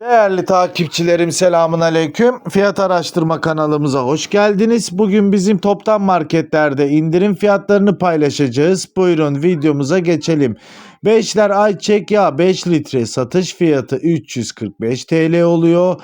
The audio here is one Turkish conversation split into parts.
Değerli takipçilerim selamun aleyküm. Fiyat araştırma kanalımıza hoş geldiniz. Bugün bizim toptan marketlerde indirim fiyatlarını paylaşacağız. Buyurun videomuza geçelim. Beşler ayçiçek yağı 5 litre satış fiyatı 345 TL oluyor.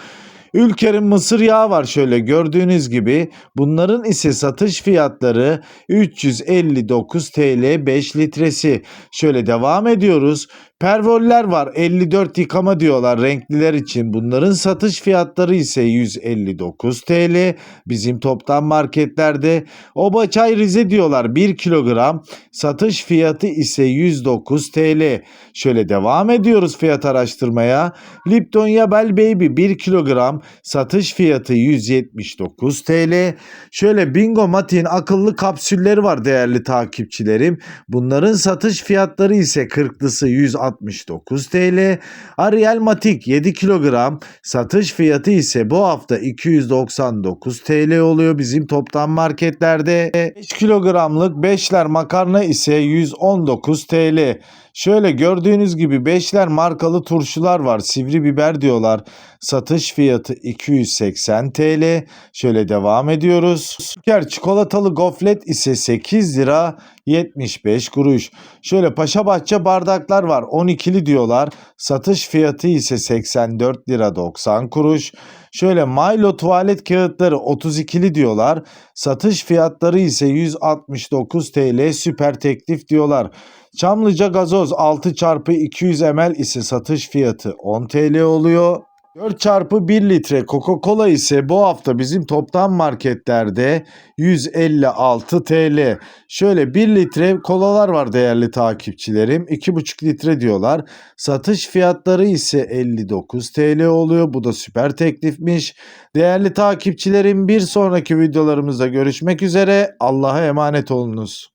Ülker'in mısır yağı var şöyle gördüğünüz gibi. Bunların ise satış fiyatları 359 TL 5 litresi. Şöyle devam ediyoruz. Pervoller var 54 yıkama diyorlar renkliler için. Bunların satış fiyatları ise 159 TL. Bizim toptan marketlerde Oba Çay Rize diyorlar 1 kilogram. Satış fiyatı ise 109 TL. Şöyle devam ediyoruz fiyat araştırmaya. Lipton Yabel Baby 1 kilogram. Satış fiyatı 179 TL. Şöyle Bingo Mati'nin akıllı kapsülleri var değerli takipçilerim. Bunların satış fiyatları ise 40'lısı 169 TL. Ariel Matik 7 kilogram. Satış fiyatı ise bu hafta 299 TL oluyor bizim toptan marketlerde. 5 kilogramlık 5'ler makarna ise 119 TL. Şöyle gördüğünüz gibi beşler markalı turşular var. Sivri biber diyorlar. Satış fiyatı 280 TL. Şöyle devam ediyoruz. Şeker çikolatalı goflet ise 8 lira 75 kuruş. Şöyle Paşa Bahçe bardaklar var. 12'li diyorlar. Satış fiyatı ise 84 lira 90 kuruş. Şöyle Milo tuvalet kağıtları 32'li diyorlar. Satış fiyatları ise 169 TL süper teklif diyorlar. Çamlıca gazoz 6 çarpı 200 ml ise satış fiyatı 10 TL oluyor. 4 çarpı 1 litre Coca-Cola ise bu hafta bizim toptan marketlerde 156 TL. Şöyle 1 litre kolalar var değerli takipçilerim. 2,5 litre diyorlar. Satış fiyatları ise 59 TL oluyor. Bu da süper teklifmiş. Değerli takipçilerim bir sonraki videolarımızda görüşmek üzere. Allah'a emanet olunuz.